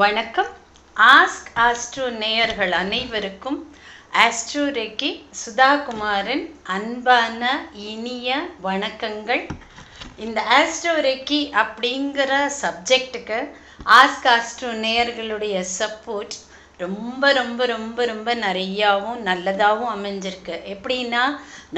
வணக்கம். Ask astro நேயர்கள் அனைவருக்கும் ஆஸ்ட்ரோ ரெக்கி சுதாகுமாரின் அன்பான இனிய வணக்கங்கள். இந்த ஆஸ்ட்ரோ ரெக்கி அப்படிங்கிற சப்ஜெக்ட்டுக்கு ஆஸ்க் ஆஸ்ட்ரோ நேயர்களுடைய சப்போர்ட் ரொம்ப ரொம்ப ரொம்ப ரொம்ப நிறையாவும் நல்லதாகவும் அமைஞ்சிருக்கு. எப்படின்னா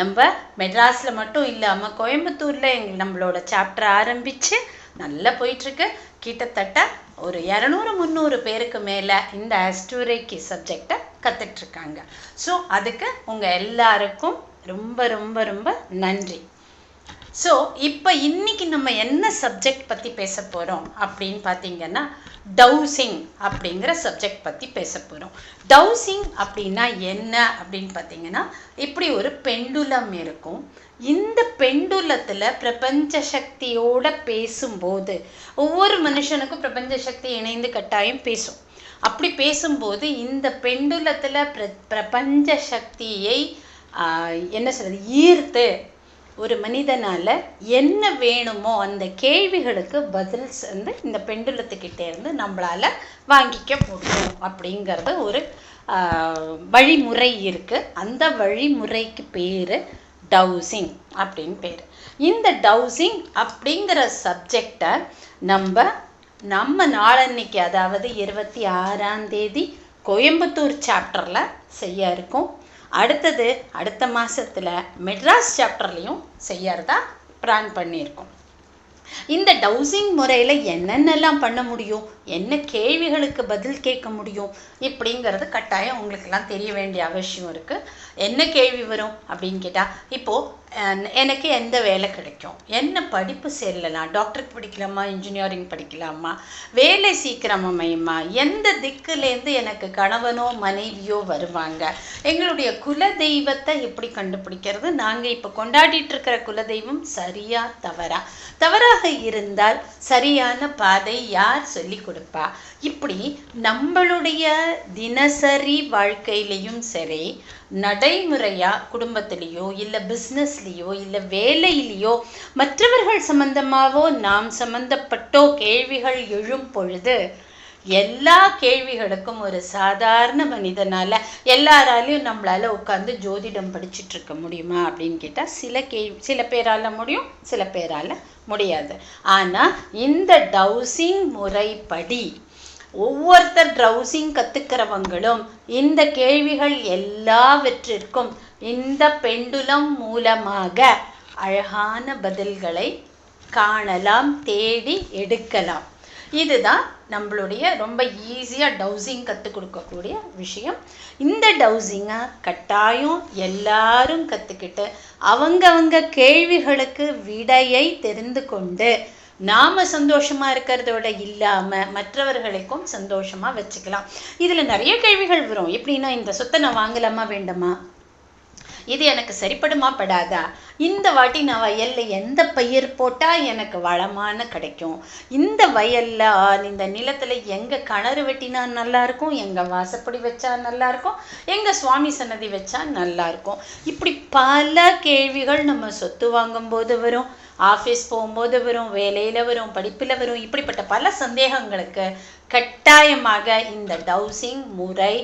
நம்ம மெட்ராஸில் மட்டும் இல்லாமல் கோயம்புத்தூரில் எங்கள் நம்மளோட சாப்டர் ஆரம்பித்து நல்லா போயிட்டுருக்கு கிட்டத்தட்ட ஒரு இரநூறு முந்நூறு பேருக்கு மேலே இந்த அஸ்டூரைக்கி சப்ஜெக்டை கற்றுட்ருக்காங்க ஸோ அதுக்கு உங்கள் எல்லாருக்கும் ரொம்ப ரொம்ப ரொம்ப நன்றி. ஸோ இப்போ இன்னைக்கு நம்ம என்ன சப்ஜெக்ட் பற்றி பேச போகிறோம் அப்படின்னு பார்த்தீங்கன்னா டவுசிங் அப்படிங்கிற சப்ஜெக்ட் பற்றி பேச போகிறோம் டவுசிங் அப்படின்னா என்ன அப்படின்னு பார்த்தீங்கன்னா இப்படி ஒரு பெண்டுலம் இருக்கும். இந்த பெண்டுலத்தில் பிரபஞ்ச சக்தியோட பேசும்போது ஒவ்வொரு மனுஷனுக்கும் பிரபஞ்ச சக்தி இணைந்து கட்டாயம் பேசும். அப்படி பேசும்போது இந்த பெண்டுலத்தில் பிர பிரபஞ்ச சக்தியை என்ன சொல்கிறது ஈர்த்து ஒரு மனிதனால் என்ன வேணுமோ அந்த கேள்விகளுக்கு பதில் வந்து இந்த பெண்டுலத்துக்கிட்டே இருந்து நம்மளால் வாங்கிக்க முடியும் அப்படிங்கிறது ஒரு வழிமுறை இருக்குது அந்த வழிமுறைக்கு பேர் டவுசிங் அப்படின்னு பேர். இந்த டவுசிங் அப்படிங்கிற சப்ஜெக்டை நம்ம நம்ம நாளன்னைக்கு அதாவது இருபத்தி ஆறாம் தேதி கோயம்புத்தூர் சாப்டரில் செய்ய இருக்கோம். அடுத்தது அடுத்த மாதத்தில் மெட்ராஸ் சாப்டர்லேயும் செய்யறதா பிளான் பண்ணியிருக்கோம். இந்த டவுசிங் முறையில் என்னென்னலாம் பண்ண முடியும்? என்ன கேள்விகளுக்கு பதில் கேட்க முடியும்? இப்படிங்கிறது கட்டாயம் உங்களுக்கெல்லாம் தெரிய வேண்டிய அவசியம் இருக்குது என்ன கேள்வி வரும் அப்படின்னு கேட்டால் இப்போது எனக்கு எந்த வேலை கிடைக்கும்? என்ன படிப்பு செல்லலாம் டாக்டருக்கு படிக்கலாமா? இன்ஜினியரிங் படிக்கலாமா? வேலை சீக்கிரம் அமையுமா? எந்த திக்குலேருந்து எனக்கு கணவனோ மனைவியோ வருவாங்க? எங்களுடைய குல தெய்வத்தை எப்படி கண்டுபிடிக்கிறது? நாங்கள் இப்போ கொண்டாடிட்டு இருக்கிற குலதெய்வம் சரியா தவறா தவறாக இருந்தால் சரியான பாதை யார் சொல்லி கொடுப்பா? இப்படி நம்மளுடைய தினசரி வாழ்க்கையிலையும் சரி நடைமுறையாக குடும்பத்திலேயோ இல்லை பிஸ்னஸ்லேயோ இல்லை வேலையிலேயோ மற்றவர்கள் சம்பந்தமாவோ நாம் சம்பந்தப்பட்டோ கேள்விகள் எழும் பொழுது எல்லா கேள்விகளுக்கும் ஒரு சாதாரண மனிதனால் எல்லாராலையும் நம்மளால் உட்காந்து ஜோதிடம் படிச்சுட்டு இருக்க முடியுமா அப்படின்னு கேட்டால் சில கேள்வி சில பேரால் முடியும் சில பேரால் முடியாது. ஆனால் இந்த டவுசிங் முறைப்படி ஒவ்வொருத்தர் ட்ரௌசிங் கற்றுக்கிறவங்களும் இந்த கேள்விகள் எல்லாவற்றிற்கும் இந்த பெண்டுலம் மூலமாக அழகான பதில்களை காணலாம் தேடி எடுக்கலாம். இதுதான் நம்மளுடைய ரொம்ப ஈஸியாக டவுசிங் கற்றுக் கொடுக்கக்கூடிய விஷயம். இந்த டவுசிங்கை கட்டாயம் எல்லாரும் கற்றுக்கிட்டு அவங்கவங்க கேள்விகளுக்கு விடையை தெரிந்து கொண்டு நாம் சந்தோஷமாக இருக்கிறதோட இல்லாமல் மற்றவர்களுக்கும் சந்தோஷமாக வச்சுக்கலாம். இதில் நிறைய கேள்விகள் வரும். எப்படின்னா இந்த சொத்தை நான் வாங்கலாமா வேண்டாமா? இது எனக்கு சரிப்படுமா படாதா? இந்த வாட்டி நான் வயலில் எந்த பயிர் போட்டால் எனக்கு வளமான கிடைக்கும்? இந்த வயலில் இந்த நிலத்தில் எங்கே கிணறு வெட்டினா நல்லாயிருக்கும் எங்கள் வாசப்படி வச்சா நல்லாயிருக்கும் எங்கள் சுவாமி சன்னதி வச்சா நல்லாயிருக்கும் இப்படி பல கேள்விகள் நம்ம சொத்து வாங்கும்போது வரும் ஆஃபீஸ் போகும்போது வரும் வேலையில் வரும் படிப்பில் வரும். இப்படிப்பட்ட பல சந்தேகங்களுக்கு கட்டாயமாக இந்த டவுசிங் முறை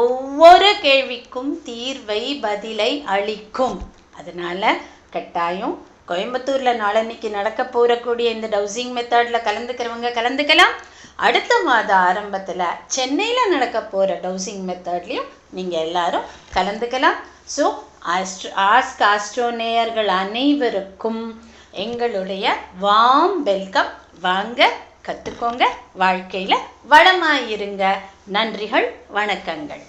ஒவ்வொரு கேள்விக்கும் தீர்வை பதிலை அளிக்கும். அதனால் கட்டாயம் கோயம்புத்தூரில் நாளன்னைக்கு நடக்க போகக்கூடிய இந்த டவுசிங் மெத்தடில் கலந்துக்கிறவங்க கலந்துக்கலாம். அடுத்த மாத ஆரம்பத்தில் சென்னையில் நடக்க போகிற டவுசிங் மெத்தட்லேயும் நீங்கள் எல்லாரும் கலந்துக்கலாம். ஸோ ஆஸ்ட்ரோ ஆஸ்க் ஆஸ்ட்ரோனேயர்கள் அனைவருக்கும் எங்களுடைய வாம் வெல்கம் வாங்க கற்றுக்கோங்க வாழ்க்கையில் வளமாயிருங்க. நன்றிகள் வணக்கங்கள்.